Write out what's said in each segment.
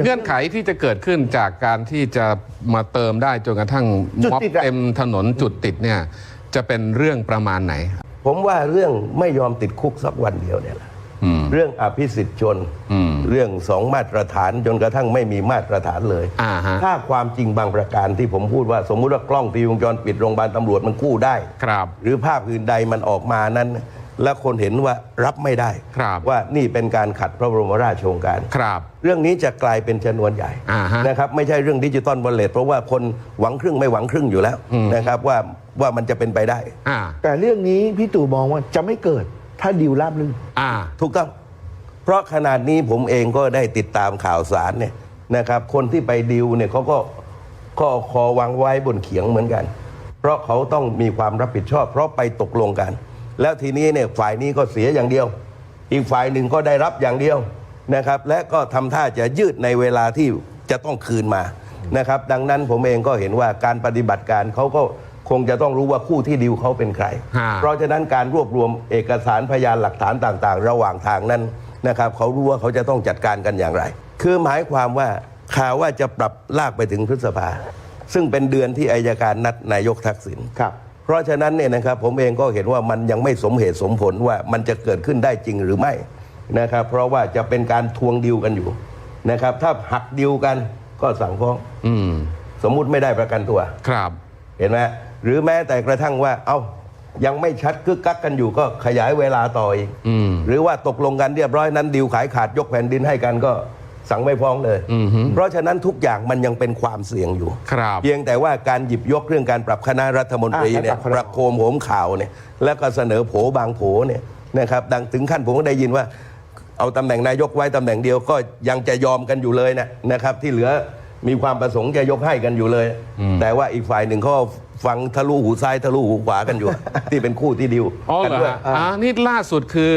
เงื่อนไขที่จะเกิดขึ้นจากการที่จะมาเติมได้จนกระทั่งจุดม็อบติดอะ เต็มถนนจุดติดเนี่ยจะเป็นเรื่องประมาณไหน ผมว่าเรื่องไม่ยอมติดคุกสักวันเดียวเนี่ยแหละอืมเรื่องอภิสิทธิ์ชนอืมเรื่องสองมาตรฐานจนกระทั่งไม่มีมาตรฐานเลย อ่าฮะ ถ้าความจริงบางประการที่ผมพูดว่า สมมุติว่ากล้องตีวงจรปิดโรงพยาบาลตำรวจมันกู้ได้ ครับ หรือภาพอื่นใดมันออกมานั้น และคนเห็นว่ารับไม่ได้ ครับว่านี่เป็นการขัดพระบรมราชโองการ ครับ เรื่องนี้จะกลายเป็นชนวนใหญ่อ่าฮะนะครับไม่ใช่เรื่องดิจิตอลวอลเล็ตเพราะว่าคนหวังครึ่งไม่หวังครึ่งอยู่แล้วนะครับว่าว่ามันจะเป็นไปได้ อ่า แต่เรื่องนี้พี่ตู่มองว่าจะไม่เกิดถ้าดีลราบรื่น อ่า ถูกต้อง เพราะขนาดนี้ผมเองก็ได้ติดตามข่าวสารเนี่ยนะครับ คนที่ไปดิวเนี่ยเขาก็ก็คอวางไว้บนเขียงเหมือนกัน เพราะเขาต้องมีความรับผิดชอบ เพราะไปตกลงกัน แล้วทีนี้เนี่ยฝ่ายนี้ก็เสียอย่างเดียว อีกฝ่ายหนึ่งก็ได้รับอย่างเดียวนะครับ และก็ทำท่าจะยืดในเวลาที่จะต้องคืนมานะครับ ดังนั้นผมเองก็เห็นว่าการปฏิบัติการเขาก็คงจะต้องรู้ว่าคู่ที่ดิวเขาเป็นใครฮะเพราะฉะนั้นการรวบรวมเอกสารพยานหลักฐานต่าง ๆ ระหว่างทางนั้นนะครับเขารู้ว่าเขาจะต้องจัดการกันอย่างไร คือหมายความว่าข่าวว่าจะปรับลากไปถึงพฤษภาซึ่งเป็นเดือนที่อายการนัดนายกทักษิณครับ เพราะฉะนั้นเนี่ยนะครับผมเองก็เห็นว่ามันยังไม่สมเหตุสมผลว่ามันจะเกิดขึ้นได้จริงหรือไม่นะครับเพราะว่าจะเป็นการทวงดิวกันอยู่นะครับถ้าหักดิวกันก็สั่งฟ้องอืมสมมุติไม่ได้ประกันตัว ครับ เห็นไหมหรือแม้แต่กระทั่งว่า เอา้ายังไม่ชัดกึกกักกันอยู่ก็ขยายเวลาต่ออีกอืม หรือว่าตกลงกันเรียบร้อยนั้นดิวขายขาดยกแผ่นดินให้กันก็ สั่งไม่ฟ้องเลยอือฮึเพราะฉะนั้นทุกอย่างมันยังเป็นความเสี่ยงอยู่ ครับ เพียงแต่ว่าการหยิบยกเรื่องการปรับคณะรัฐมนตรีอ่าเนี่ยให้ปรับคณะ ประโคมโหมข่าวเนี่ยแล้วก็เสนอโผบางโผเนี่ยนะครับดังถึงขั้นผมก็ได้ยินว่า เอาตำแหน่งนายกไว้ตำแหน่งเดียวก็ยังจะยอมกันอยู่เลยนะนะครับ ที่เหลือมีความประสงค์จะยกให้กันอยู่เลย แต่ว่าอีกฝ่ายหนึ่งเขาฟังทะลุหูซ้ายทะลุหูขวากันอยู่ ที่เป็นคู่ที่ดิวอ๋อกัเหรอด้วย ฮะอ่านี่ล่าสุดคือ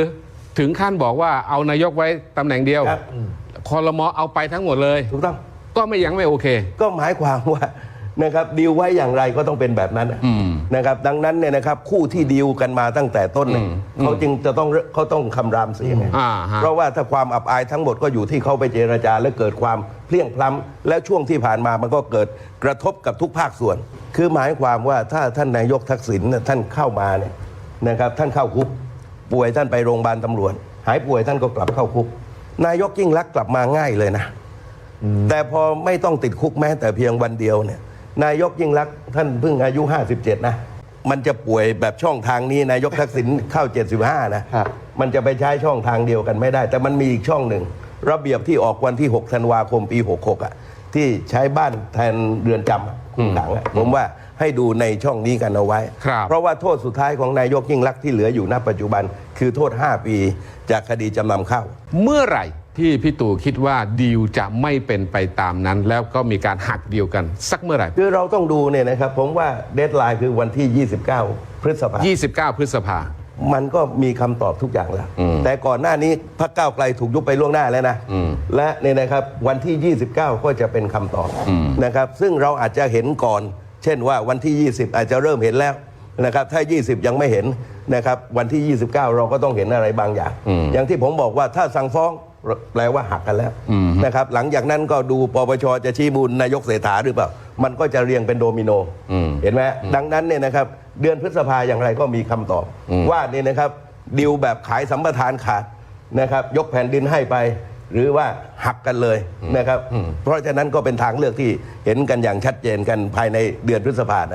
ถึงขั้นบอกว่าเอานายกไว้ตำแหน่งเดียว ครับ คอรมอเอาไปทั้งหมดเลย ถูกต้อง ก็ไม่ยังไม่โอเค ก็หมายความว่านะครับดีลไว้อย่างไรก็ต้องเป็นแบบนั้นนะอืมนะครับดังนั้นเนี่ยนะครับคู่ที่ดีลกันมาตั้งแต่ต้นเนี่ยอืมเขาจึงจะต้องเขาต้องคำรามเสียงไงอ่าฮะ เพราะว่าถ้าความอับอายทั้งหมดก็อยู่ที่เขาไปเจรจาและเกิดความเพลียงพล้ำและช่วงที่ผ่านมามันก็เกิดกระทบกับทุกภาคส่วน คือหมายความว่าถ้าท่านนายกทักษิณเนี่ยท่านเข้ามาเนี่ยนะครับท่านเข้าคุก ป่วยท่านไปโรงพยาบาลตำรวจ หายป่วยท่านก็กลับเข้าคุก นายกยิ่งรักษณ์กลับมาง่ายเลยนะ แต่พอไม่ต้องติดคุกแม้แต่เพียงวันเดียวเนี่ย นายกยิ่งรักษณ์ท่านเพิ่งอายุ 57 นะ มันจะป่วยแบบช่องทางนี้ นายกทักษิณเข้า 75 นะ ครับ มันจะไปใช้ช่องทางเดียวกันไม่ได้ แต่มันมีอีกช่องหนึ่ง ระเบียบที่ออกวันที่ 6 ธันวาคมปี 66อะที่ใช้บ้านแทนเรือนจำอะคุม ขังอะผมว่าให้ดูในช่องนี้กันเอาไว้ ครับเพราะว่าโทษสุดท้ายของนายกยิ่งรักษณ์ที่เหลืออยู่ณปัจจุบัน คือโทษ 5 ปีจากคดีจำนำข้าว เมื่อไหร่ที่พี่ตู่คิดว่าดีลจะไม่เป็นไปตามนั้น แล้วก็มีการหักดีลกัน สักเมื่อไหร่ คือเราต้องดูเนี่ยนะครับ ผมว่าเดทไลน์คือวันที่ 29 พฤษภา 29 พฤษภา มันก็มีคำตอบทุกอย่างแล้วอืมแต่ก่อนหน้านี้พรรคก้าวไกลถูกยุบไปล่วงหน้าแล้วนะอืมและเนี่ยนะครับวันที่ 29 ก็จะเป็นคำตอบอืมนะครับซึ่งเราอาจจะเห็นก่อน เช่นว่าวันที่ 20 อาจจะเริ่มเห็นแล้วนะครับถ้า 20 ยังไม่เห็นนะครับวันที่ 29 เราก็ต้องเห็นอะไรบางอย่าง อย่างที่ผมบอกว่าถ้าสั่งฟ้องแปลว่าหักกันแล้วนะครับหลังจากนั้นก็ดูปปชจะชี้มูลนายกเศรษฐาหรือเปล่า มันก็จะเรียงเป็นโดมิโนอืมเห็นไหมดังนั้นเนี่ยนะครับ เดือนพฤษภาอย่างไรก็มีคำตอบ ว่าเนี่ยนะครับดิวแบบขายสัมปทานขาดนะครับ ยกแผ่นดินให้ไป หรือว่าหักกันเลยนะครับ เพราะฉะนั้นก็เป็นทางเลือกที่เห็นกันอย่างชัดเจนกันภายในเดือนพฤษภานะ